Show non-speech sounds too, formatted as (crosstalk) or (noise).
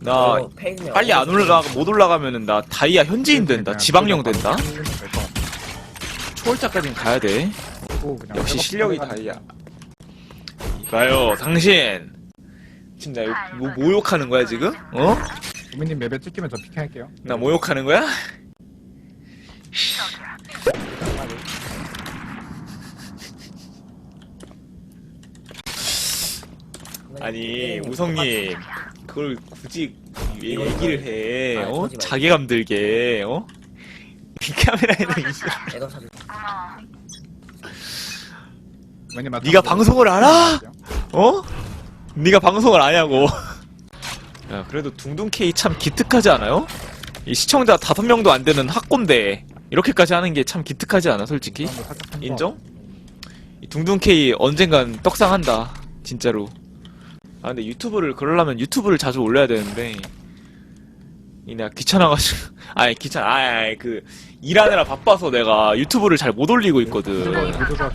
나 이거 페이지면 빨리 안 올라가 못 올라가면은 나 다이아 현지인 된다. 지방령 된다. 초월자까지는 가야 돼. 역시 실력이 다이아. 이봐요, 당신. 지금 나 욕- 뭐 모욕하는 거야 지금? 어? 구민님 맵에 찍히면 저 피킹할게요. 나 모욕하는 거야? 아니 우성님 그걸 굳이 왜 얘기를 해? 아, 어? 말고. 자괴감 들게 어? 이 카메라에는 이- 애덤 사줄 구민님 네가 방송을 알아? 어? 네가 방송을 아냐고. (laughs) 야 그래도 둥둥 K 참 기특하지 않아요? 이 시청자 다섯 명도 안 되는 학꼰대 이렇게까지 하는 게 참 기특하지 않아 솔직히? 인정? 이 둥둥 K 언젠간 떡상한다 진짜로. 아 근데 유튜브를 그러려면 유튜브를 자주 올려야 되는데 이 내가 귀찮아가지고 (laughs) 아니 귀찮아 아니, 그 일하느라 바빠서 내가 유튜브를 잘 못 올리고 있거든. 모두가